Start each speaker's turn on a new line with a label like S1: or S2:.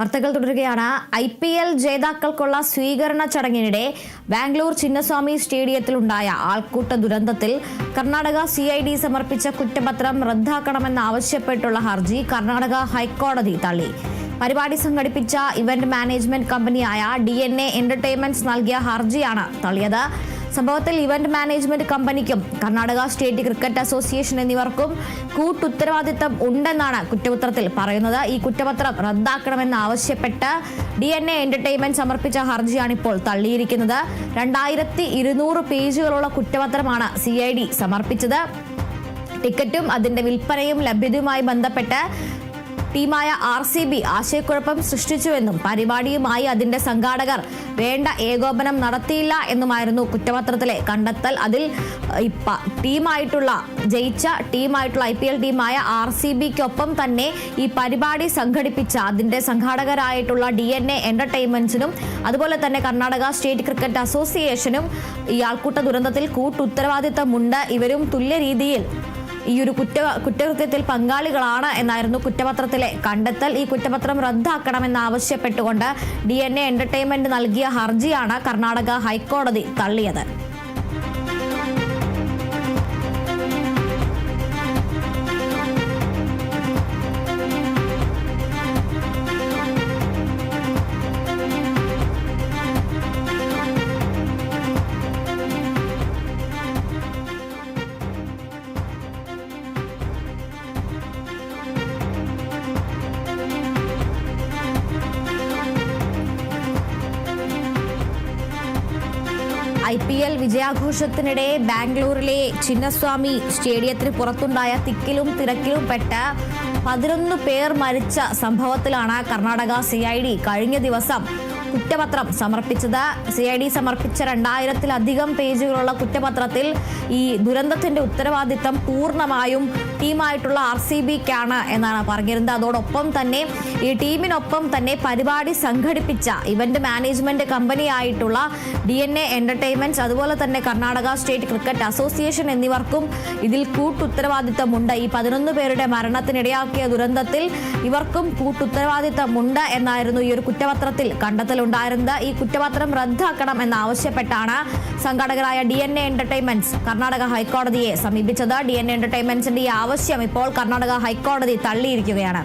S1: വാർത്തകൾ തുടരുകയാണ്. I P L ജേതാക്കൾക്കുള്ള സ്വീകരണ ചടങ്ങിനിടെ ബാംഗ്ലൂർ ചിന്നസ്വാമി സ്റ്റേഡിയത്തിലുണ്ടായ ആൾക്കൂട്ട ദുരന്തത്തിൽ കർണാടക സി ഐ ഡി സമർപ്പിച്ച കുറ്റപത്രം റദ്ദാക്കണമെന്നാവശ്യപ്പെട്ടുള്ള ഹർജി കർണാടക ഹൈക്കോടതി തള്ളി. പരിപാടി സംഘടിപ്പിച്ച ഇവന്റ് മാനേജ്മെന്റ് കമ്പനിയായ ഡി എൻ എ എന്റർടൈൻമെന്റ്സ് നൽകിയ ഹർജിയാണ് തള്ളിയത്. സംഭവത്തിൽ ഇവന്റ് മാനേജ്മെന്റ് കമ്പനിക്കും കർണാടക സ്റ്റേറ്റ് ക്രിക്കറ്റ് അസോസിയേഷൻ എന്നിവർക്കും കൂട്ടുത്തരവാദിത്തം ഉണ്ടെന്നാണ് കുറ്റപത്രത്തിൽ പറയുന്നത്. ഈ കുറ്റപത്രം റദ്ദാക്കണമെന്ന് ആവശ്യപ്പെട്ട് ഡി എൻ എ എന്റർടൈൻമെന്റ് സമർപ്പിച്ച ഹർജിയാണ് ഇപ്പോൾ തള്ളിയിരിക്കുന്നത്. രണ്ടായിരത്തി ഇരുന്നൂറ് പേജുകളുള്ള കുറ്റപത്രമാണ് സി ഐ ഡി സമർപ്പിച്ചത്. ടിക്കറ്റും അതിന്റെ വിൽപ്പനയും ലഭ്യതയുമായി ബന്ധപ്പെട്ട് ടീമായ ആർ സി ബി ആശയക്കുഴപ്പം സൃഷ്ടിച്ചുവെന്നും പരിപാടിയുമായി അതിന്റെ സംഘാടകർ വേണ്ട ഏകോപനം നടത്തിയില്ല എന്നുമായിരുന്നു കുറ്റപത്രത്തിലെ കണ്ടെത്തൽ. അതിൽ ടീമായിട്ടുള്ള ജയിച്ച ടീമായിട്ടുള്ള ഐ പി എൽ ടീമായ ആർ സി ബിക്കൊപ്പം തന്നെ ഈ പരിപാടി സംഘടിപ്പിച്ച അതിന്റെ സംഘാടകരായിട്ടുള്ള ഡി എൻ എ എന്റർടൈൻമെന്റ്സിനും അതുപോലെ തന്നെ കർണാടക സ്റ്റേറ്റ് ക്രിക്കറ്റ് അസോസിയേഷനും ഈ ആൾക്കൂട്ട ദുരന്തത്തിൽ കൂട്ടുത്തരവാദിത്തമുണ്ട്. ഇവരും തുല്യ രീതിയിൽ ഈ ഒരു കുറ്റ കുറ്റകൃത്യത്തിൽ പങ്കാളികളാണ് എന്നായിരുന്നു കുറ്റപത്രത്തിലെ കണ്ടെത്തൽ. ഈ കുറ്റപത്രം റദ്ദാക്കണമെന്ന് ആവശ്യപ്പെട്ടുകൊണ്ട് ഡി എൻ എ എന്റർടൈൻമെന്റ് നൽകിയ ഹർജിയാണ് കർണാടക ഹൈക്കോടതി തള്ളിയത്. ഐ പി എൽ വിജയാഘോഷത്തിനിടെ ബാംഗ്ലൂരിലെ ചിന്നസ്വാമി സ്റ്റേഡിയത്തിന് പുറത്തുണ്ടായ തിക്കിലും തിരക്കിലും പെട്ട പതിനൊന്ന് പേർ മരിച്ച സംഭവത്തിലാണ് കർണാടക സി ഐ ഡി കഴിഞ്ഞ ദിവസം കുറ്റപത്രം സമർപ്പിച്ചത്. സി ഐ ഡി സമർപ്പിച്ച രണ്ടായിരത്തിലധികം പേജുകളുള്ള കുറ്റപത്രത്തിൽ ഈ ദുരന്തത്തിന്റെ ഉത്തരവാദിത്തം പൂർണമായും ടീമായിട്ടുള്ള ആർ സി ബിക്കാണ് എന്നാണ് പറഞ്ഞിരുന്നത്. അതോടൊപ്പം തന്നെ ഈ ടീമിനൊപ്പം തന്നെ പരിപാടി സംഘടിപ്പിച്ച ഇവന്റ് മാനേജ്മെന്റ് കമ്പനിയായിട്ടുള്ള ഡി എൻ എ എന്റർടൈൻമെന്റ്സ് അതുപോലെ തന്നെ കർണാടക സ്റ്റേറ്റ് ക്രിക്കറ്റ് അസോസിയേഷൻ എന്നിവർക്കും ഇതിൽ കൂട്ടുത്തരവാദിത്തമുണ്ട്. ഈ പതിനൊന്ന് പേരുടെ മരണത്തിനിടയാക്കിയ ദുരന്തത്തിൽ ഇവർക്കും കൂട്ടുത്തരവാദിത്തമുണ്ട് എന്നായിരുന്നു ഈ ഒരു കുറ്റപത്രത്തിൽ കണ്ടെത്തലുണ്ടായിരുന്നത്. ഈ കുറ്റപത്രം റദ്ദാക്കണം എന്നാവശ്യപ്പെട്ടാണ് സംഘാടകരായ D N A entertainments Karnataka ഹൈക്കോടതിയെ സമീപിച്ചത്. ഡി എൻ എ എന്റർടൈൻമെന്റ്സിന്റെ ഈ ആവശ്യം ഇപ്പോൾ കർണാടക ഹൈക്കോടതി തള്ളിയിരിക്കുകയാണ്.